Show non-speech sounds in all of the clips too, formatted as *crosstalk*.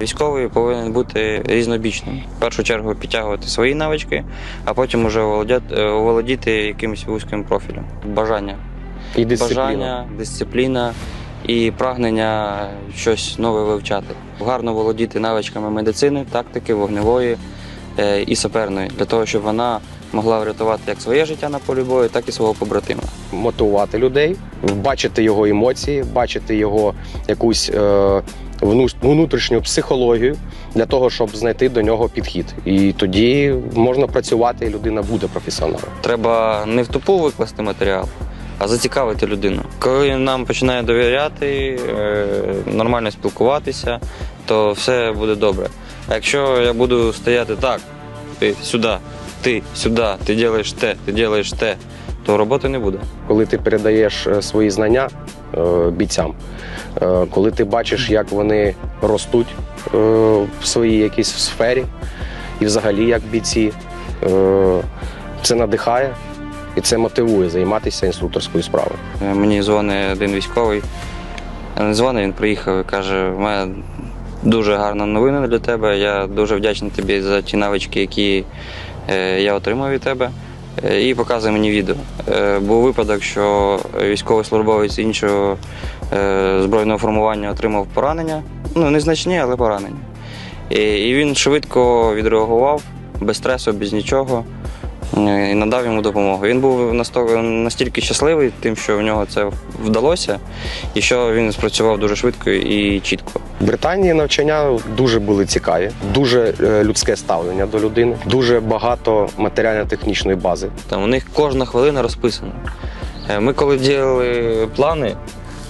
Військовий повинен бути різнобічним. В першу чергу підтягувати свої навички, а потім уже е, якимось вузьким профілем. Бажання. І дисципліна. Бажання, дисципліна і прагнення щось нове вивчати. Гарно володіти навичками медицини, тактики, вогневої е, і саперної, для того, щоб вона могла врятувати як своє життя на полі бою, так і свого побратима. мотивувати людей, бачити його емоції, бачити його якусь е, внутрішню психологію для того, щоб знайти до нього підхід. І тоді можна працювати, і людина буде професіоналом. Треба не в тупу викласти матеріал, а зацікавити людину. Коли нам починає довіряти, е, нормально спілкуватися, то все буде добре. А якщо я буду стояти так, ти сюди, ти сюди, ти робиш те, ти робиш те, то роботи не буде. Коли ти передаєш е, свої знання е, бійцям, е, коли ти бачиш, як вони ростуть в своїй якійсь сфері, і взагалі як бійці, це надихає і це мотивує займатися інструкторською справою. Мені дзвонить один військовий. Не дзвонить, він приїхав і каже: у мене дуже гарна новина для тебе. Я дуже вдячний тобі за ті навички, які я отримав від тебе. Е, І показує мені відео. Е, Був випадок, що військовий службовець іншого е, збройного формування отримав поранення. Ну, незначні, але поранення. І, він швидко відреагував, без стресу, без нічого. І надав йому допомогу. Він був настільки щасливий тим, що в нього це вдалося, і що він спрацював дуже швидко і чітко. В Британії навчання дуже були цікаві, дуже е, людське ставлення до людини, дуже багато матеріально-технічної бази. Там у них кожна хвилина розписана. Е, Ми коли ділили плани,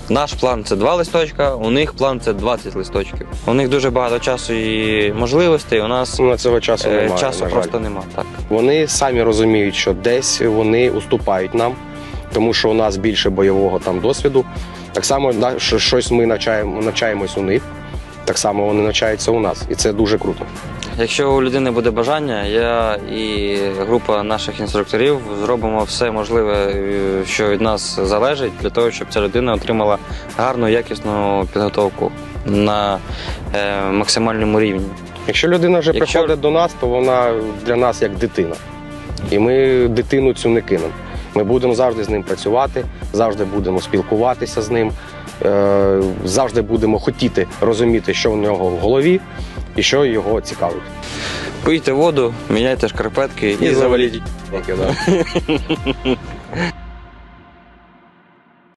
наш план це два листочка, у них план це 20 листочків. У них дуже багато часу і можливостей. У нас Ну, на цього часу е, немає. часу на жаль. просто нема. Так. Вони самі розуміють, що десь вони уступають нам, тому що у нас більше бойового там досвіду. Так само що щось ми навчаємо, навчаємось у них, так само вони навчаються у нас, і це дуже круто. Якщо у людини буде бажання, я і група наших інструкторів зробимо все можливе, е, що від нас залежить, для того, щоб ця людина отримала гарну, якісну підготовку на е, максимальному рівні. Якщо людина вже Якщо- приходить до нас, то вона для нас як дитина. І ми дитину цю не кинемо. Ми будемо завжди з ним працювати, завжди будемо спілкуватися з ним, завжди будемо хотіти розуміти, що в нього в голові і що його цікавить. Пийте воду, міняйте шкарпетки і, І заваліть. *laughs*